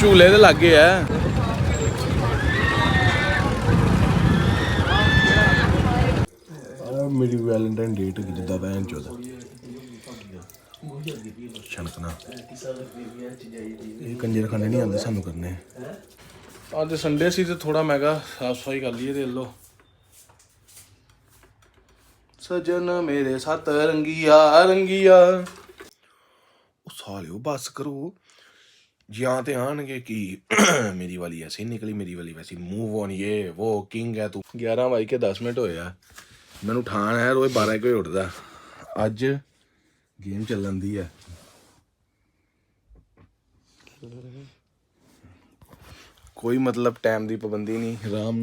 ਝੂਲੇ ਦੇ ਲੱਗੇ ਆ। ਆ ਮੇਰੀ ਵੈਲੈਂਟਾਈਨ ਡੇਟ ਜਿੱਦਾਂ ਬੈਨ ਚੋਦਾ? ਛਣਕਣਾ। ਇਹ ਕੰਜਰ ਖਾਨੇ ਨਹੀਂ ਆਉਂਦੇ ਸਾਨੂੰ ਕਰਨੇ। ਅੱਜ ਸੰਡੇ ਸੀ ਤੇ ਥੋੜਾ ਮੈਗਾ ਸਾਫ਼ ਸਫ਼ਾਈ ਕਰ ਲਈਏ ਤੇ ਲੋ ਸਜਨ ਮੇਰੇ ਸੱਤ ਰੰਗੀਆ ਰੰਗੀਆ। ਉਹ ਸਾਲਿਓ ਬਸ ਕਰੋ। ਜਾਂ ਤੇ ਆਣਗੇ ਕਿ ਮੇਰੀ ਵਾਲੀ ਐਸੀ ਨਿਕਲੀ ਮੇਰੀ ਵਾਲੀ ਵੈਸੀ ਮੂਵ ਔਨ ਇਹ ਉਹ ਕਿੰਗ ਹੈ ਤੂੰ। 11 ਵਜੇ ਕੇ 10 ਮਿੰਟ ਹੋਏ ਮੈਨੂੰ ਠਾਣ ਹੈ ਰੋਜ਼ 12 ਵਜੇ ਉੱਠਦਾ। ਅੱਜ ਗੇਮ ਚੱਲਣ ਦੀ ਹੈ। ਕੋਈ ਮਤਲਬ ਟਾਈਮ ਦੀ ਪਾਬੰਦੀ ਨਹੀਂ। ਆਰਾਮ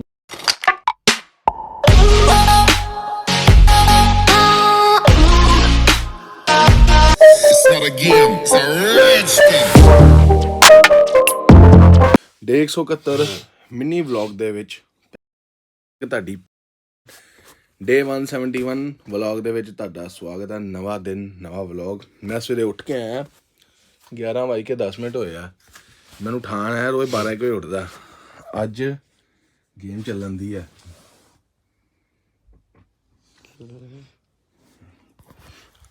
It's not a game, day 171 mini vlog ਦੇ ਵਿੱਚ ਇੱਕ ਤੁਹਾਡੀ ਡੇ 171 ਵਲੌਗ ਦੇ ਵਿੱਚ ਤੁਹਾਡਾ ਸਵਾਗਤ ਹੈ। ਨਵਾਂ ਦਿਨ, ਨਵਾਂ ਵਲੌਗ। ਮੈਂ ਸਵੇਰੇ ਉੱਠ ਕੇ ਆਇਆ। 11 ਵਜੇ ਕੇ 10 ਮਿੰਟ ਹੋਇਆ ਮੈਨੂੰ ਠਾਣ ਹੈ ਰੋਜ਼ 12 ਵਜੇ ਉੱਠਦਾ। ਅੱਜ ਗੇਮ ਚੱਲਣ ਦੀ ਹੈ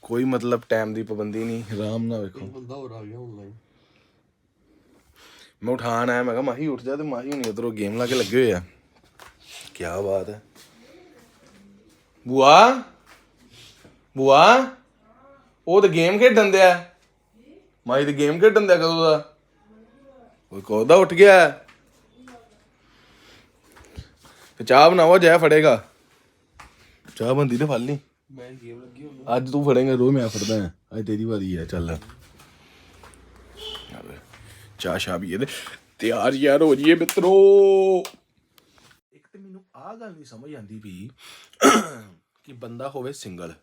ਕੋਈ ਮਤਲਬ ਟਾਈਮ ਦੀ ਪਾਬੰਦੀ ਨਹੀਂ। ਆਰਾਮ ਨਾਲ ਵੇਖੋ। ਬੰਦਾ ਹੋਰ ਆ ਗਿਆ ਆਨਲਾਈਨ ਮੈਂ ਉਠਾਣ ਆਇਆ ਮੈਂ ਕਿਹਾ ਮਾਹੀ ਉੱਠ ਜਾ ਤੇ ਮਾਹੀ ਹੁਣੀ ਉਧਰੋਂ ਗੇਮ ਲਾ ਕੇ ਲੱਗੇ ਹੋਏ ਆ। ਕੀ ਬਾਤ ਹੈ। ਬੁਆ ਬੁਆ ਉਹ ਤਾਂ ਗੇਮ ਖੇਡਣ ਦਿਆ। ਮਾਹੀ ਤੇ ਗੇਮ ਖੇਡਣ ਦਿਆ ਕਦੋਂ ਦਾ? ਉਹ ਕੋਦਾ ਉੱਠ ਗਿਆ ਤੇ ਚਾਹ ਬਣਾਓ ਜੈ ਫੜੇਗਾ। ਚਾਹ ਬੰਦੀ ਤੇ ਫੜ ਲਈ। ਮੈਂ ਗੇਮ ਲੱਗੀ ਹੁਣ ਅੱਜ ਤੂੰ ਫੜੇਂਗਾ ਰੋ ਮੈਂ ਫੜਦਾ ਅੱਜ ਤੇਰੀ ਵਾਰੀ ਹੈ ਚੱਲ। ਚਾਹ ਸ਼ਾਹ ਵੀ ਇਹਦੇ। ਤਿਆਰ ਯਾਰ ਹੋ ਜੀਏ ਮਿੱਤਰੋ। ਇੱਕ ਤੇ ਮੈਨੂੰ ਆਹ ਗੱਲ ਨਹੀਂ ਸਮਝ ਆਉਂਦੀ ਵੀ ਕਿ ਬੰਦਾ ਹੋਵੇ ਸਿੰਗਲ।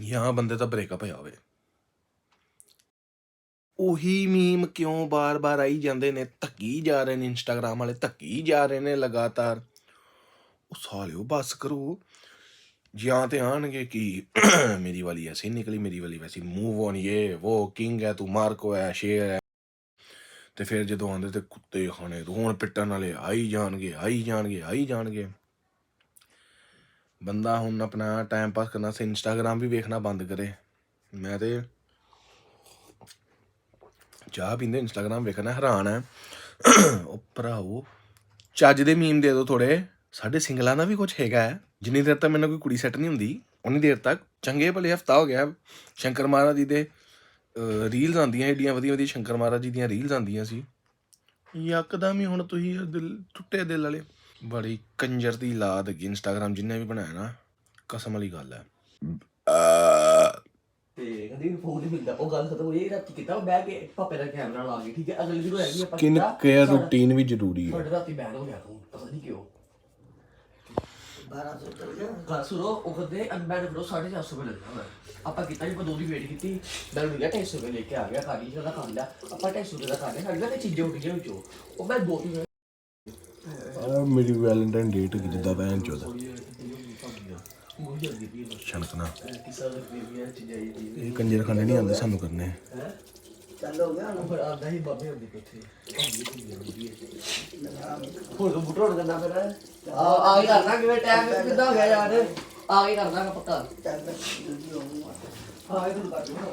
ਜਾਂ ਬੰਦੇ ਦਾ ਬ੍ਰੇਕਅਪ ਹੋਇਆ ਹੋਵੇ। ਉਹੀ ਮੀਮ ਕਿਉਂ ਬਾਰ-ਬਾਰ ਆਈ ਜਾਂਦੇ ਨੇ? ਧੱਕੀ ਜਾ ਰਹੇ ਨੇ ਇੰਸਟਾਗ੍ਰਾਮ ਵਾਲੇ, ਧੱਕੀ ਜਾ ਰਹੇ ਨੇ ਲਗਾਤਾਰ। ਉਹ ਸਾਲਿਓ ਬਸ ਕਰੋ। ਜਾਂ ਤੇ ਆਣਗੇ ਕਿ ਮੇਰੀ ਵਾਲੀ ਐਸੀ ਨਿਕਲੀ, ਮੇਰੀ ਵਾਲੀ ਵੈਸੀ ਮੂਵ ਔਨ ਇਹ ਉਹ ਕਿੰਗ ਹੈ, ਤੂੰ ਮਾਰਕੋ ਹੈ ਸ਼ੇਰ ਹੈ। ਤੇ ਫਿਰ ਜਦੋਂ ਆਉਂਦੇ ਤੇ ਕੁੱਤੇ ਖਾਣੇ ਰੋਣ ਪਿੱਟਣ ਵਾਲੇ ਆਈ ਜਾਣਗੇ ਆਈ ਜਾਣਗੇ ਆਈ ਜਾਣਗੇ। ਬੰਦਾ ਹੁਣ ਆਪਣਾ ਟਾਈਮ ਪਾਸ ਕਰਨਾ ਸੇ ਇੰਸਟਾਗ੍ਰਾਮ ਵੀ ਵੇਖਣਾ ਬੰਦ ਕਰੇ। ਮੈਂ ਤੇ ਚਾਹ ਪੀਂਦੇ ਇੰਸਟਾਗ੍ਰਾਮ ਵੇਖਣਾ ਹੈਰਾਨ ਹੈ ਉਹ ਭਰਾਓ, ਚੱਜ ਦੇ ਮੀਮ ਦੇ ਦਿਓ ਥੋੜੇ ਸਾਡੇ ਸਿੰਗਲਾਂ ਦਾ ਵੀ ਕੁਝ ਹੈਗਾ ਹੈ। ਜਿੰਨੀ ਦੇਰ ਤੱਕ ਮੈਨੂੰ ਕੋਈ ਕੁੜੀ ਸੈੱਟ ਨਹੀਂ ਹੁੰਦੀ ਉਨੀ ਦੇਰ ਤੱਕ ਚੰਗੇ ਭਲੇ ਹਫਤਾ ਹੋ ਗਿਆ। ਸ਼ੰਕਰ ਮਹਾਰਾਜ ਜੀ ਦੇ ਰੀਲਸ ਆਉਂਦੀਆਂ ਏਡੀਆਂ ਵਧੀਆ ਵਧੀਆ ਸ਼ੰਕਰ ਮਹਾਰਾਜ ਜੀ ਦੀਆਂ ਰੀਲਸ ਆਉਂਦੀਆਂ ਸੀ। ਯਕਦਮ ਹੀ ਹੁਣ ਤੁਸੀਂ ਦਿਲ ਟੁੱਟੇ ਦਿਲ ਵਾਲੇ। ਬੜੀ ਕੰਜਰ ਦੀ ਲਾਦ ਹੈਗੀ ਇੰਸਟਾਗ੍ਰਾਮ ਜਿੰਨੇ ਵੀ ਬਣਾਇਆ ਨਾ ਕਸਮ ਵਾਲੀ ਗੱਲ ਹੈ। ਅਹ, ਤੇ ਕਦੀ ਫੋਨ ਨਹੀਂ ਮਿਲਦਾ। ਉਹ ਗੱਲ ਖਤਮ ਹੋਈ ਰਾਤੀ ਕੀਤਾ ਬਹਿ ਕੇ ਪਾਪੇ ਦਾ ਕੈਮਰਾ ਲਾ ਕੇ ਠੀਕ ਹੈ? ਅਗਲੀ ਦਿਨ ਹੋਇਆ ਵੀ ਆਪਾਂ ਸਕਿਨ ਕੇਅਰ ਸਾਡਾ- ਰੂਟੀਨ ਵੀ ਜ਼ਰੂਰੀ ਹੈ। ਤੁਹਾਡੇ ਰਾਤੀ ਬੈਨ ਹੋ ਗਿਆ ਤੂੰ ਪਤਾ ਨਹੀਂ ਕਿਉਂ। 1200 ਚੱਲ ਗਿਆ ਗੱਲ ਸੁਣੋ ਉਹ ਕਹਿੰਦੇ ਅਨਬੈਨ ਕਰੋ 450 ਰੁਪਏ ਲੱਗਦਾ ਹੋਣਾ। ਆਪਾਂ ਕੀਤਾ ਆਪਾਂ ਦੋ ਦੀ ਵੇਟ ਕੀਤੀ। ਮੈਂ ਮਿਲ ਗਿਆ 250 ਰੁਪਏ ਲੈ ਕੇ ਆ ਗਿਆ ਕਾਲੀ ਜਿਹਦਾ ਖਾ ਲਿਆ। ਆਪਾਂ 250 ਰੁਪਏ ਦਾ ਖਾ ਲਿਆ ਸਾਡੇ ਨਾਲ ਤੇ ਚੀਜ਼ਾਂ ਉੱਡ ਗਈਆਂ ਵਿੱਚੋਂ। ਉਹ ਮੈਂ ਦੋ ਤਿੰਨ ਆ ਮੇਰੀ ਵੈਲੈਂਟਾਈਨ ਡੇਟ ਜਿੱਦਾਂ ਬੈਨ ਚੋਦਾ ਛਣਕਣਾ ਇਹ ਕੰਜਰ ਖਾਨੇ ਨਹੀਂ ਆਉਂਦੇ ਸਾਨੂੰ ਕਰਨੇ। ਚੱਲ ਹੋ ਗਿਆ ਨਾ ਫਿਰ ਆਦਾ ਹੀ ਬਾਬੇ ਹੁੰਦੇ ਕਿੱਥੇ ਹੋਰ ਤੋਂ ਬੁੱਟਰੋੜ ਕਰਨਾ ਫਿਰ। ਆ ਆ ਹੀ ਕਰਨਾ ਕਿਵੇਂ ਟਾਈਮ ਕਿੱਦਾਂ ਹੋ ਗਿਆ ਯਾਰ? ਆ ਹੀ ਕਰਨਾ ਪੱਕਾ। ਹਾਂ ਇਹ ਤਾਂ ਕਰ ਦੂੰਗਾ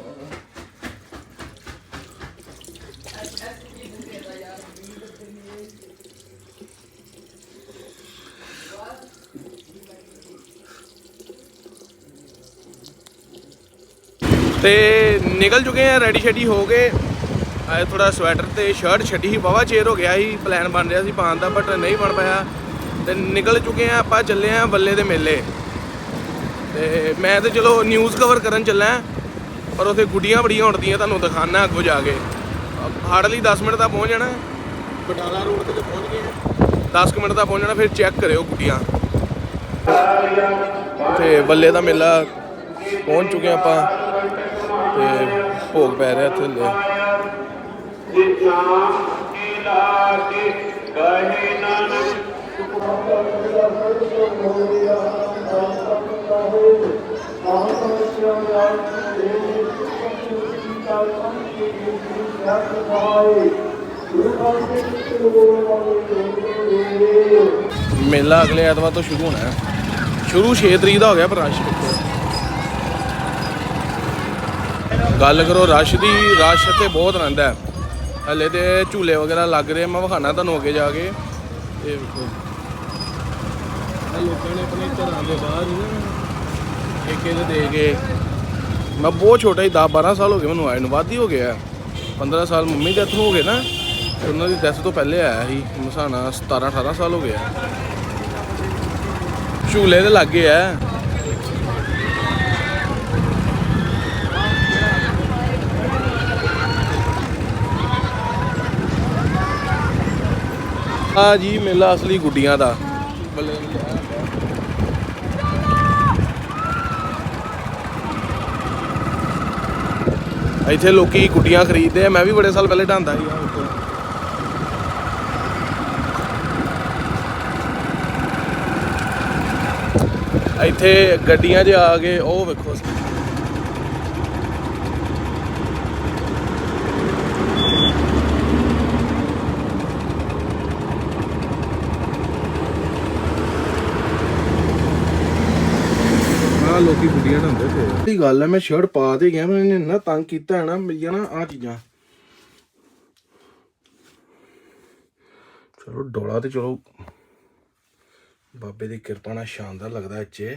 ਤੇ ਨਿਕਲ ਚੁੱਕੇ ਆ ਰੈਡੀ ਸ਼ੈਡੀ ਹੋ ਗਏ। ਆਏ ਥੋੜਾ ਸਵੈਟਰ ਤੇ ਸ਼ਰਟ ਛੱਡੀ ਸੀ ਬਾਵਾ ਚੇਰ ਹੋ ਗਿਆ ਸੀ ਪਲਾਨ ਬਣ ਰਿਹਾ ਸੀ ਪਾਉਣ ਦਾ ਬਟ ਨਹੀਂ ਬਣ ਪਾਇਆ। ਤੇ ਨਿਕਲ ਚੁੱਕੇ ਆ ਆਪਾਂ ਚੱਲੇ ਆ ਬੱਲੇ ਦੇ ਮੇਲੇ। ਤੇ ਮੈਂ ਤੇ ਚਲੋ ਨਿਊਜ਼ ਕਵਰ ਕਰਨ ਚੱਲਾ ਪਰ ਉਥੇ ਗੁੱਡੀਆਂ ਬੜੀਆਂ ਉੜਦੀਆਂ ਤੁਹਾਨੂੰ ਦਿਖਾਣਾ ਅੱਗੋਂ ਜਾ ਕੇ। ਹਾਰਡਲੀ 10 ਮਿੰਟ ਦਾ ਪਹੁੰਚ ਜਾਣਾ। ਬਟਾਲਾ ਰੋਡ ਤੇ ਪਹੁੰਚ ਗਏ ਆ। 10 ਕੁ ਮਿੰਟ ਦਾ ਪਹੁੰਚ ਜਾਣਾ ਫਿਰ ਚੈੱਕ ਕਰਿਓ ਗੁੱਡੀਆਂ। ਤੇ ਬੱਲੇ ਦਾ ਮੇਲਾ ਪਹੁੰਚ ਚੁੱਕੇ ਆਪਾਂ। ਤੇ ਭੋਗ ਪੈ ਰਿਹਾ ਇੱਥੇ ਹਲੇ ਮੇਲਾ ਅਗਲੇ ਐਤਵਾਰ ਤੋਂ ਸ਼ੁਰੂ ਹੋਣਾ ਹੈ। ਸ਼ੁਰੂ 6 ਤਰੀਕ ਦਾ ਹੋ ਗਿਆ ਪਰ ਰਸ਼ ਗੱਲ ਕਰੋ, ਰਸ਼ ਦੀ, ਰਸ਼ ਇੱਥੇ ਬਹੁਤ ਰਹਿੰਦਾ ਹੈ। ਹਲੇ ਤੇ ਝੂਲੇ ਵਗੈਰਾ ਲੱਗ ਰਹੇ ਮੈਂ ਵਿਖਾਣਾ ਤੁਹਾਨੂੰ ਅੱਗੇ ਜਾ ਕੇ। ਇਹ ਵੇਖੋ। ਲੋਕਾਂ ਨੇ ਆਪਣੇ ਘਰਾਂ ਦੇ ਬਾਹਰ ਹੀ ਨਾ ਠੇਕੇ ਤੇ ਦੇ ਕੇ। ਮੈਂ ਬਹੁਤ ਛੋਟਾ ਹੀ 10 12 ਸਾਲ ਹੋ ਗਏ ਮੈਨੂੰ ਆਏ ਨੂੰ, ਵੱਧ ਹੀ ਹੋ ਗਿਆ 15 ਸਾਲ ਮੰਮੀ ਦੇ ਹੋ ਗਏ ਨਾ ਉਹਨਾਂ ਦੀ ਡੈਥ ਤੋਂ ਪਹਿਲੇ ਆਇਆ ਸੀ ਮਸਾਣਾ 17 18 ਸਾਲ ਹੋ ਗਿਆ ਝੂਲੇ ਦੇ ਲੱਗੇ ਆ। ਆ ਜੀ ਮੇਲਾ ਅਸਲੀ ਗੁੱਡੀਆਂ ਦਾ। ਬੱਲੇ ਇੱਥੇ ਲੋਕੀ ਗੁੱਡੀਆਂ ਖਰੀਦਦੇ ਆ। ਮੈਂ ਵੀ ਬੜੇ ਸਾਲ ਪਹਿਲੇ ਢਾਂਦਾ ਸੀ। ਇੱਥੇ ਗੱਡੀਆਂ 'ਚ ਆ ਗਏ, ਉਹ ਵੇਖੋ ਆ ਲੋਕੀ ਗੁੱਡੀਆਂ ਢਾਂਦੇ ਤੇ ਇਹ ਗੱਲ ਹੈ, ਮੈਂ ਸ਼ਰਟ ਪਾ ਤੇ ਗਿਆ ਮੈਨੂੰ ਇੰਨਾ ਤੰਗ ਕੀਤਾ ਹੈ ਨਾ, ਮਿਲੀਆਂ ਨਾ ਆ ਚੀਜ਼ਾਂ। ਚਲੋ, ਡੋਲਾ ਤੇ ਚਲੋ। ਬਾਬੇ ਦੀ ਕਿਰਪਾ ਨਾਲ ਸ਼ਾਨਦਾਰ ਲੱਗਦਾ ਇੱਥੇ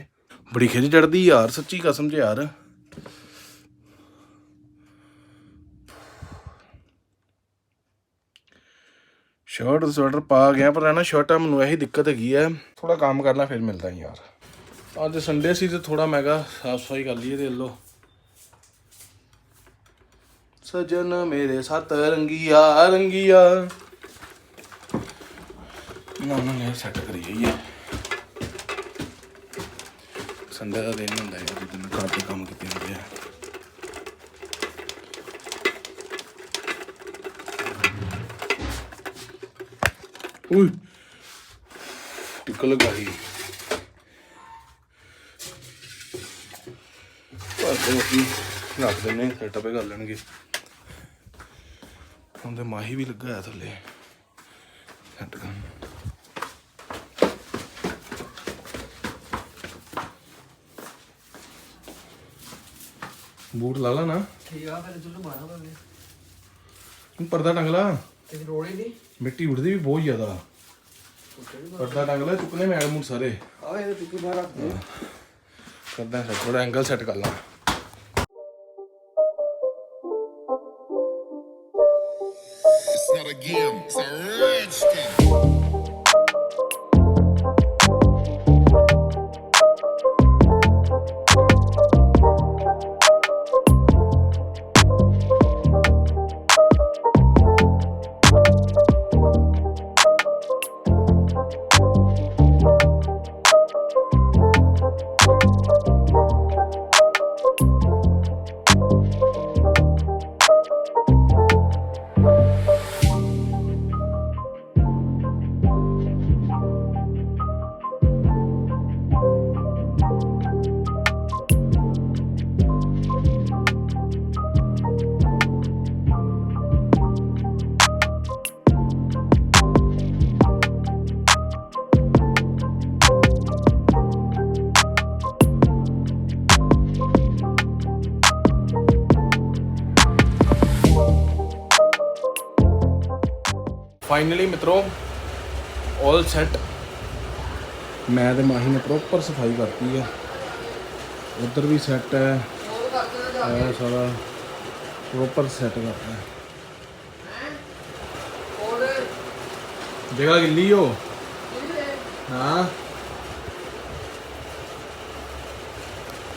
ਬੜੀ ਖਿੱਚ ਚੜਦੀ ਯਾਰ, ਸੱਚੀ ਕਸਮ 'ਚ ਯਾਰ। ਸ਼ਰਟ ਸਵੈਟਰ ਪਾ ਗਿਆ, ਪਰ ਹੈ ਨਾ ਸ਼ਰਟਾਂ ਮੈਨੂੰ ਇਹੀ ਦਿੱਕਤ ਹੈਗੀ ਹੈ। ਥੋੜਾ ਕੰਮ ਕਰਨਾ, ਫਿਰ ਮਿਲਦਾ ਯਾਰ। ਅੱਜ ਸੰਡੇ ਸੀ ਤੇ ਥੋੜਾ ਮੈਂ ਸਾਫ਼ ਸਫ਼ਾਈ ਕਰ ਲਈਏ ਤੇ ਲੋ ਸਜਨ ਮੇਰੇ ਸੱਤ ਰੰਗੀਆ ਰੰਗੀਆ। ਨਾ ਨਾ ਲੈ ਸੈੱਟ ਕਰੀਏ ਸੰਡੇ ਦਾ ਦਿਨ ਹੁੰਦਾ ਹੈ ਜਦੋਂ ਘਰ ਦੇ ਕੰਮ ਕੀਤੇ ਹੁੰਦੇ ਆ। ਉਈ ਟਿਕਲ ਲਗਾਈ ਪਰ ਅਸੀਂ ਰੱਖ ਦਿੰਨੇ ਸੈਟਅਪ ਕਰ ਲੈਣਗੇ। ਹੁਣ ਤੇ ਮਾਹੀ ਵੀ ਲੱਗਾ ਹੈ ਥੱਲੇ। ਸੈੱਟ ਕਰਨ। ਬੂਟ ਲਾ ਲਾ ਨਾ। ਠੀਕ ਆ ਫਿਰ ਚੁੱਲੂ ਮਾਰਾ ਭਾਵੇਂ। ਤੂੰ ਪਰਦਾ ਟੰਗ ਲਾ। ਤੇ ਰੋੜੇ ਦੀ। ਮਿੱਟੀ ਉੱਡਦੀ ਵੀ ਬਹੁਤ ਜ਼ਿਆਦਾ। ਪਰਦਾ ਟੰਗ ਲੈ ਚੁੱਕਨੇ ਮੂਲ ਸਾਰੇ। ਆਵੇ ਇਹ ਟਿੱਕੀ ਬਾਹਰ ਰੱਖ ਦੇ। ਕਰਦਾ ਸੈੱਟ ਥੋੜਾ ਐਂਗਲ ਸੈੱਟ ਕਰ ਲਾ। Game, ਫਾਈਨਲੀ ਮਿੱਤਰੋ ਆਲ ਸੈੱਟ ਮੈਂ ਤੇ ਮਾਹੀ ਨੇ ਪ੍ਰੋਪਰ ਸਫ਼ਾਈ ਕਰਤੀ ਹੈ ਉਧਰ ਵੀ ਸੈੱਟ ਹੈ ਇਹ ਸਾਰਾ ਪ੍ਰੋਪਰ ਸੈੱਟ ਕਰਤਾ ਹੈ ਜਗ੍ਹਾ ਗਿੱਲੀ ਹੋ ਹਾਂ